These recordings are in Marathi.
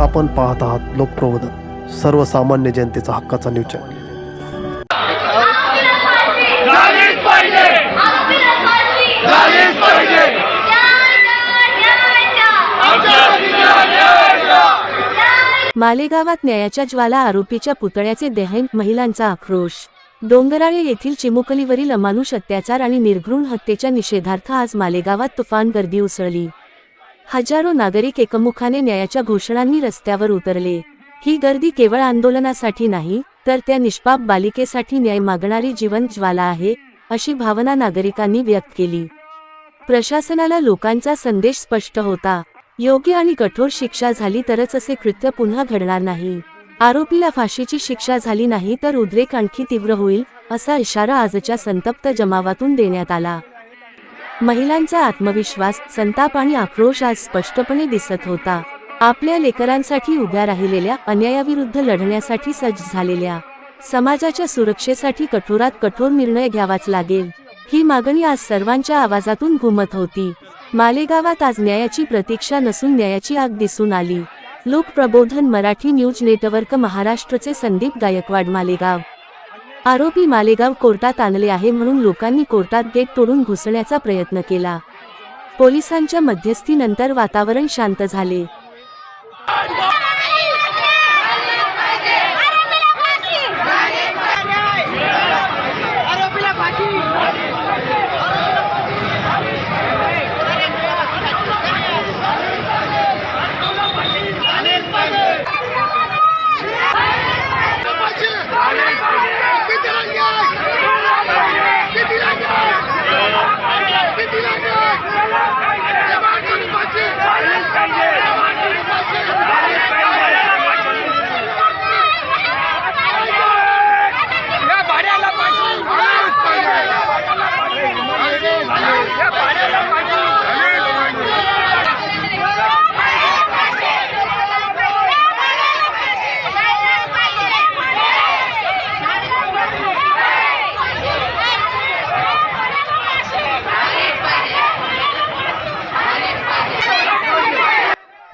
आपण पाहत आहात लोकप्रबोधन सर्वसामान्य जनतेचा हक्काचा न्यूज चॅनल मालेगावात न्यायाच्या ज्वाला आरोपीच्या पुतळ्याचे देहन महिलांचा आक्रोश. डोंगराळे येथील चिमुकलीवरील अमानुष अत्याचार आणि निर्घृण हत्येच्या निषेधार्थ आज मालेगावात तुफान गर्दी उसळली. हजारो नागरिक एकमुखाने न्यायाच्या घोषणांनी रस्त्यावर उतरले. ही गर्दी केवळ आंदोलनासाठी नाही तर त्या निष्पाप बालिकेसाठी न्याय मागणारी जीवन ज्वाला आहे अशी भावना नागरिकांनी व्यक्त केली. प्रशासनाला लोकांचा संदेश स्पष्ट होता. योग्य आणि कठोर शिक्षा झाली तरच असे कृत्य पुन्हा घडणार नाही. आरोपीला फाशीची शिक्षा झाली नाही तर उद्रेक आणखी तीव्र होईल असा इशारा आजच्या संतप्त जमावातून देण्यात आला. महिलांचा आत्मविश्वास संताप आणि आक्रोश आज स्पष्टपणे दिसत होता. आपल्या लेकरांसाठी उभ्या राहिलेल्या अन्यायाविरुद्ध लढण्यासाठी सज्ज झालेल्या समाजाच्या सुरक्षेसाठी कठोरात कठोर निर्णय घ्यावाच लागेल ही मागणी आज सर्वांच्या आवाजातून घुमत होती. मालेगावात आज न्यायाची प्रतीक्षा नसून न्यायाची आग दिसून आली. लोकप्रबोधन मराठी न्यूज नेटवर्क महाराष्ट्रचे संदीप गायकवाड मालेगाव. आरोपी मालेगाव कोर्टात आणले आहे म्हणून लोकांनी कोर्टात गेट तोडून घुसण्याचा प्रयत्न केला. पोलिसांच्या मध्यस्थीनंतर वातावरण शांत झाले.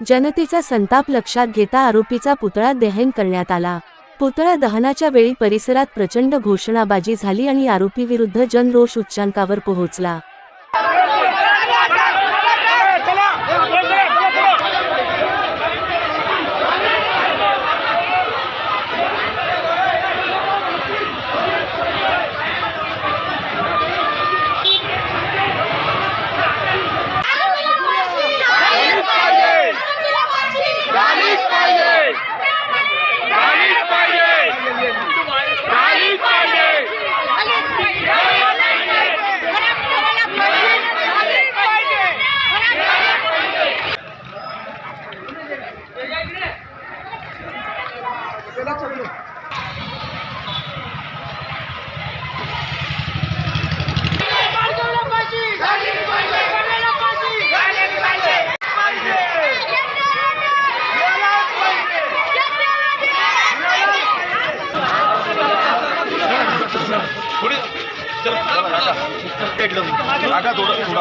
जनतेचा संताप लक्षात घेता आरोपीचा पुतळा दहन करण्यात आला. पुतळा दहनाच्या वेळी परिसरात प्रचंड घोषणाबाजी झाली आणि आरोपीविरुद्ध जनरोष उच्चांकावर पोहोचला. आगा थोडं थोडं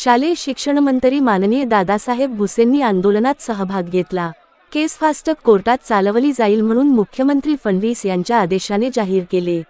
शालेय शिक्षणमंत्री माननीय दादासाहेब भुसेंनी आंदोलनात सहभाग घेतला. केस फास्ट कोर्टात चालवली जाईल म्हणून मुख्यमंत्री फडणवीस यांच्या आदेशाने जाहीर केले.